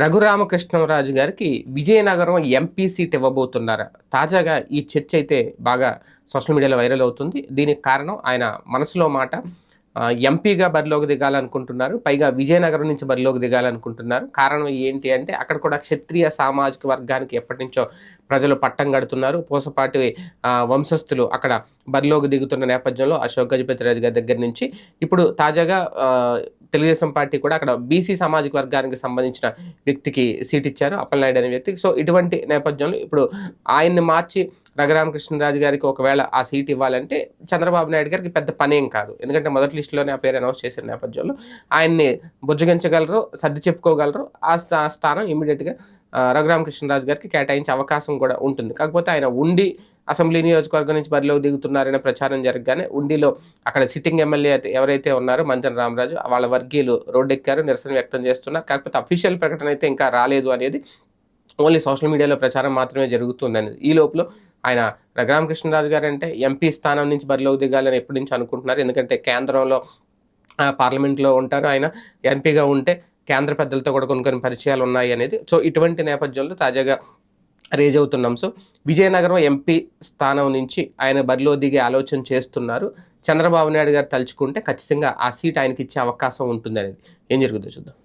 రఘురామకృష్ణరాజు గారికి Vizianagaram MP seat ఇవ్వబోతున్నారా. తాజాగా ఈ చర్చ అయితే బాగా సోషల్ మీడియాలో వైరల్ అవుతుంది. దీనికి కారణం ఆయన మనసులో మాట ఎంపీగా బరిలోకి దిగాలనుకుంటున్నారు పైగా విజయనగరం నుంచి బరిలోకి దిగాలనుకుంటున్నారు. కారణం ఏంటి అంటే అక్కడ కూడా క్షత్రియ సామాజిక వర్గానికి ఎప్పటి నుంచో ప్రజలు పట్టం కడుతున్నారు. పూసపాటి వంశస్థులు అక్కడ బరిలోకి దిగుతున్న నేపథ్యంలో అశోక్ గజపతిరాజు గారి దగ్గర నుంచి. ఇప్పుడు తాజాగా తెలుగుదేశం పార్టీ కూడా అక్కడ బీసీ సామాజిక వర్గానికి సంబంధించిన వ్యక్తికి సీట్ ఇచ్చారు అప్పలనాయుడు అనే వ్యక్తికి. సో ఇటువంటి నేపథ్యంలో ఇప్పుడు ఆయన్ని మార్చి రఘురామకృష్ణరాజు గారికి ఒకవేళ ఆ సీట్ ఇవ్వాలంటే చంద్రబాబు నాయుడు గారికి పెద్ద పనేం కాదు. ఎందుకంటే మొదటి లిస్టులోనే ఆ పేరు అనౌన్స్ చేసిన నేపథ్యంలో ఆయన్ని బుజ్జగించగలరు సర్ది చెప్పుకోగలరు. ఆ స్థా- స్థానం ఇమీడియట్గా రఘురామకృష్ణరాజు గారికి కేటాయించే అవకాశం కూడా ఉంటుంది. కాకపోతే ఆయన ఉండి అసెంబ్లీ నియోజకవర్గం నుంచి బరిలోకి దిగుతున్నారనే ప్రచారం జరగగానే ఉండిలో అక్కడ సిట్టింగ్ ఎమ్మెల్యే అయితే ఎవరైతే ఉన్నారో మంచన్ రామరాజు వాళ్ళ వర్గీయులు రోడ్డెక్కారు నిరసన వ్యక్తం చేస్తున్నారు. కాకపోతే అఫీషియల్ ప్రకటన అయితే ఇంకా రాలేదు అనేది ఓన్లీ సోషల్ మీడియాలో ప్రచారం మాత్రమే జరుగుతుందని ఈ లోపల ఆయన రఘురామకృష్ణరాజు గారు అంటే ఎంపీ స్థానం నుంచి బరిలోకి దిగాలని ఎప్పటి నుంచి అనుకుంటున్నారు? ఎందుకంటే కేంద్రంలో ఆ, పార్లమెంట్లో ఉంటారు. ఆయన ఎంపీగా ఉంటే కేంద్ర పెద్దలతో కూడా కొన్ని కొన్ని పరిచయాలు ఉన్నాయి అనేది. సో ఇటువంటి నేపథ్యంలో తాజాగా రేజ్ అవుతున్నాం. సో విజయనగరం ఎంపీ స్థానం నుంచి ఆయన బరిలో దిగే ఆలోచన చేస్తున్నారు. చంద్రబాబు నాయుడు గారు తలుచుకుంటే ఖచ్చితంగా ఆ సీట్ ఆయనకి ఇచ్చే అవకాశం ఉంటుంది అనేది ఏం జరుగుతుందో చూద్దాం.